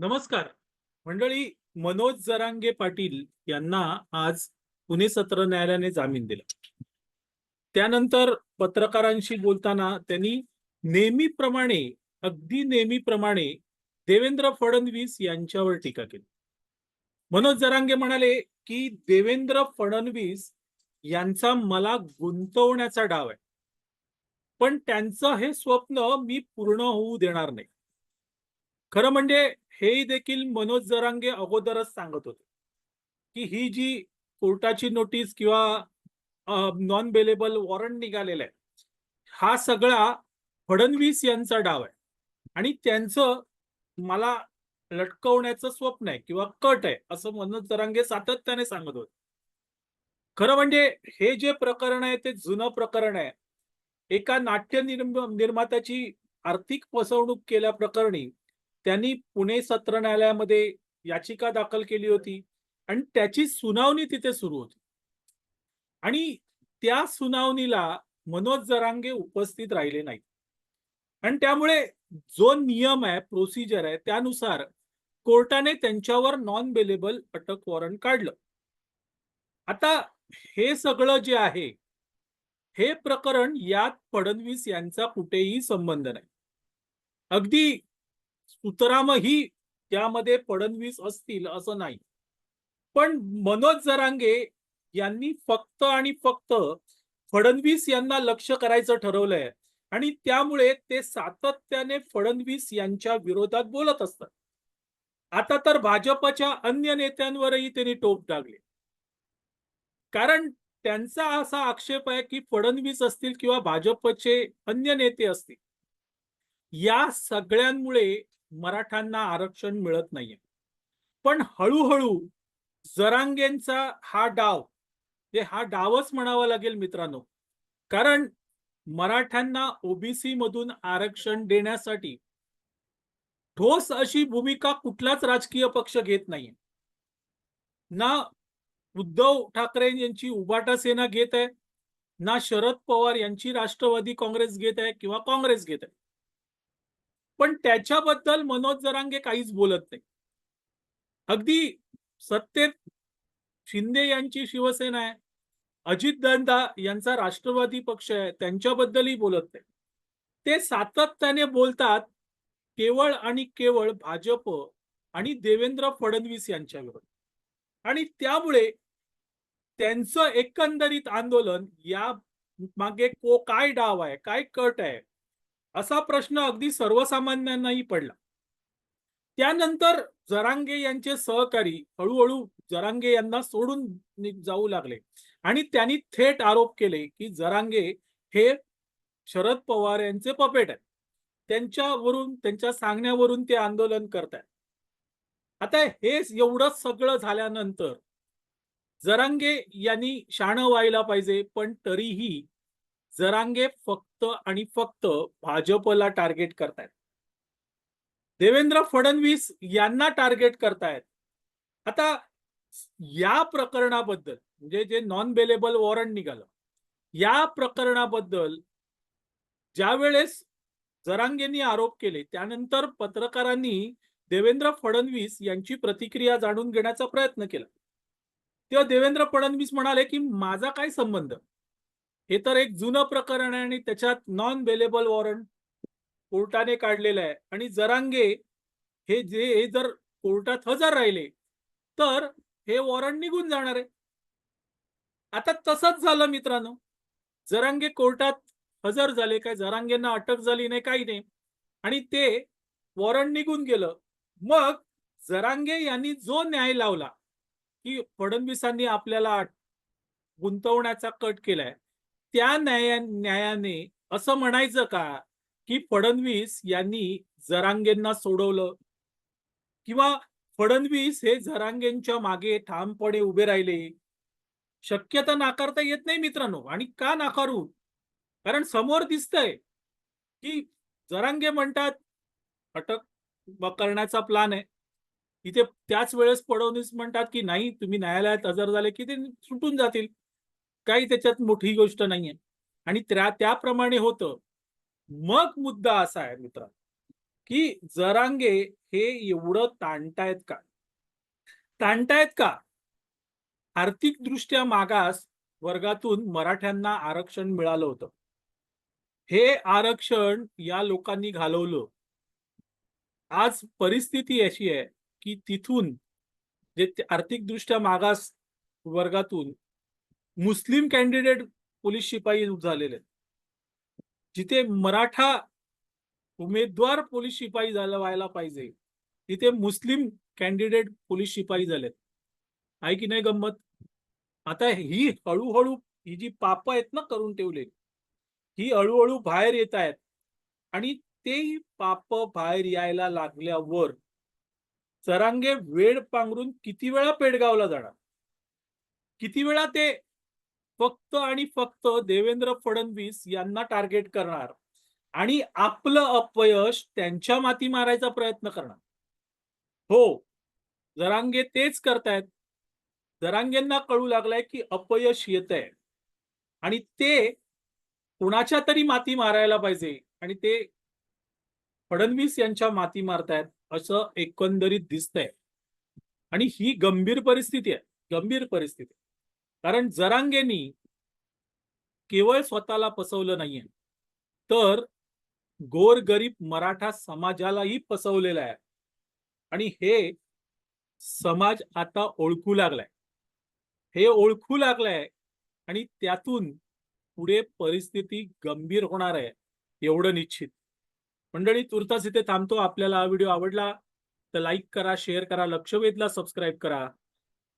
नमस्कार. मंडळी मनोज जरांगे पाटील यांना आज पुणे सत्र न्यायालयाने जामीन दिला. त्यानंतर पत्रकारांशी बोलताना त्यांनी नेहमीप्रमाणे अगदी नेहमीप्रमाणे देवेंद्र फडणवीस यांच्यावर टीका केली. मनोज जरांगे म्हणाले की देवेंद्र फडणवीस यांचा मला गुंतवण्याचा डाव आहे. पण त्यांचं हे स्वप्न मी पूर्ण होऊ देणार नाही. खरं म्हणजे हेही देखील मनोज जरांगे अगोदरच सांगत होते की ही जी कोर्टाची नोटीस किंवा नॉन बेलेबल वॉरंट निघालेला आहे हा सगळा फडणवीस यांचा डाव आहे. आणि त्यांचं मला लटकवण्याचं स्वप्न आहे किंवा कट आहे असं मनोज जरांगे सातत्याने सांगत होते. खरं म्हणजे हे जे प्रकरण आहे ते जुनं प्रकरण आहे. एका नाट्य निर्म- निर्मात्याची आर्थिक फसवणूक केल्या प्रकरणी त्यांनी पुणे सत्र न्यायालयामध्ये याचिका दाखल केली होती आणि त्याची सुनावणी तिथे सुरू होती. आणि त्या सुनावणीला मनोज जरांगे उपस्थित राहिले नाही आणि त्यामुळे जो नियम आहे प्रोसिजर आहे त्यानुसार कोर्टाने त्यांच्यावर नॉन बेलेबल अटक वॉरंट काढलं. आता हे सगळं जे आहे हे प्रकरण यात फडणवीस यांचा कुठेही संबंध नाही. अगदी सुतरामही त्यामध्ये फडणवीस असतील असं नाही. पण मनोज जरांगे यांनी फक्त आणि फक्त फडणवीस यांना लक्ष करायचं ठरवलंय. आणि त्यामुळे ते सातत्याने फडणवीस यांच्या विरोधात बोलत असतात. आता तर भाजपच्या अन्य नेत्यांवरही त्यांनी टोप टाकले कारण त्यांचा असा आक्षेप आहे की फडणवीस असतील किंवा भाजपचे अन्य नेते असतील. या सगळ्यांमुळे मराठ्यांना आरक्षण मिळत नाहीये. पण हळूहळू जरांगेंचा हा डाव हे हा डावच म्हणावा लागेल मित्रांनो. कारण मराठ्यांना ओबीसी मधून आरक्षण देण्यासाठी ठोस अशी भूमिका कुठलाच राजकीय पक्ष घेत नाहीये. ना उद्धव ठाकरे यांची उबाटा सेना घेत आहे ना शरद पवार यांची राष्ट्रवादी काँग्रेस घेत आहे किंवा काँग्रेस घेत आहे. पण त्याच्याबद्दल मनोज जरांगे काहीच बोलत नाही. अगदी सत्तेत शिंदे यांची शिवसेना आहे अजित दंदा यांचा राष्ट्रवादी पक्ष आहे त्यांच्याबद्दलही बोलत नाही. ते सातत्याने बोलतात केवळ आणि केवळ भाजप आणि देवेंद्र फडणवीस यांच्या विरोधात आणि त्यामुळे त्यांचं एकंदरीत आंदोलन या मागे को काय डाव आहे काय कट आहे असा प्रश्न अगदी सर्वसामान्यांनाही पडला. त्यानंतर जरांगे यांचे सहकारी हळूहळू जरांगे यांना सोडून जाऊ लागले. आणि त्यांनी थेट आरोप केले की जरांगे हे शरद पवार यांचे पपेट आहेत. त्यांच्यावरून त्यांच्या सांगण्यावरून ते आंदोलन करतायत. आता हे एवढं सगळं झाल्यानंतर जरांगे यांनी शाणं व्हायला पाहिजे पण तरीही जरांगे फक्त आणि फक्त भाजपला टार्गेट करतायत. देवेंद्र फडणवीस यांना टार्गेट करतायत. आता या प्रकरणाबद्दल म्हणजे जे नॉन बेलेबल वॉरंट निघालं या प्रकरणाबद्दल ज्या वेळेस जरांगेंनी आरोप केले त्यानंतर पत्रकारांनी देवेंद्र फडणवीस यांची प्रतिक्रिया जाणून घेण्याचा प्रयत्न केला. तेव्हा देवेंद्र फडणवीस म्हणाले की माझा काय संबंध? हे तर एक जुनं प्रकरण आहे आणि त्याच्यात नॉन बेलेबल वॉरंट कोर्टाने काढलेलं आहे. आणि जरांगे हे जे हे जर कोर्टात हजर राहिले तर हे वॉरंट निघून जाणार आहे. आता तसंच झालं मित्रांनो. जरांगे कोर्टात हजर झाले काय जरांगेंना अटक झाली नाही काही नाही. आणि ते वॉरंट निघून गेलं. मग जरांगे यांनी जो न्याय लावला की फडणवीसांनी आपल्याला गुंतवण्याचा कट केलाय त्या न्याया न्यायाने असं म्हणायचं का की फडणवीस यांनी जरांगेंना सोडवलं? किंवा फडणवीस हे जरांगेंच्या मागे ठामपणे उभे राहिले? शक्यता नाकारता येत नाही मित्रांनो आणि का नाकारू? कारण समोर दिसतंय की जरांगे म्हणतात अटक करण्याचा प्लान आहे. इथे त्याच वेळेस फडणवीस म्हणतात की नाही तुम्ही न्यायालयात हजर झाले की ते सुटून जातील. काही त्याच्यात मोठी गोष्ट नाहीये. आणि त्या त्याप्रमाणे होतं. मग मुद्दा असा आहे मित्र की जरांगे हे एवढं ताणतायत का? ताणतायत का? आर्थिकदृष्ट्या मागास वर्गातून मराठ्यांना आरक्षण मिळालं होतं. हे आरक्षण या लोकांनी घालवलं. आज परिस्थिती अशी आहे की तिथून जे आर्थिकदृष्ट्या मागास वर्गातून मुस्लिम कॅन्डिडेट पोलीस शिपाई झालेले आहेत. जिथे मराठा उमेदवार पोलीस शिपाई झाला व्हायला पाहिजे तिथे मुस्लिम कॅन्डिडेट पोलीस शिपाई झालेत आहे की नाही गंमत? आता ही हळूहळू ही जी पाप आहेत ना करून ठेवले ही हळूहळू बाहेर येत आहेत. आणि ते पाप बाहेर यायला लागल्यावर चरांगे वेळ पांघरून किती वेळा पेडगावला जाणार? किती वेळा ते फक्त आणि फक्त देवेंद्र फडणवीस यांना टार्गेट करणार. आणि आपलं अपयश त्यांच्या माती मारायचा प्रयत्न करणार. हो जरांगे तेच करतायत. जरांगेंना कळू लागलाय की अपयश येत आहे आणि ते कुणाच्या तरी माती मारायला पाहिजे. आणि ते फडणवीस यांच्या माती मारतायत असं एकंदरीत दिसतंय. आणि ही गंभीर परिस्थिती आहे. गंभीर परिस्थिती कारण जरांगेनी केवळ स्वतःला फसवलं नाहीये. तर गोरगरीब मराठा समाजालाही फसवलेलं आहे. आणि हे समाज आता ओळखू लागलाय. हे ओळखू लागलंय आणि त्यातून पुढे परिस्थिती गंभीर होणार आहे एवढं निश्चित. मंडळी तुर्तास इथे थांबतो. आपल्याला हा व्हिडिओ आवडला तर लाईक करा शेअर करा लक्ष वेधला सबस्क्राईब करा.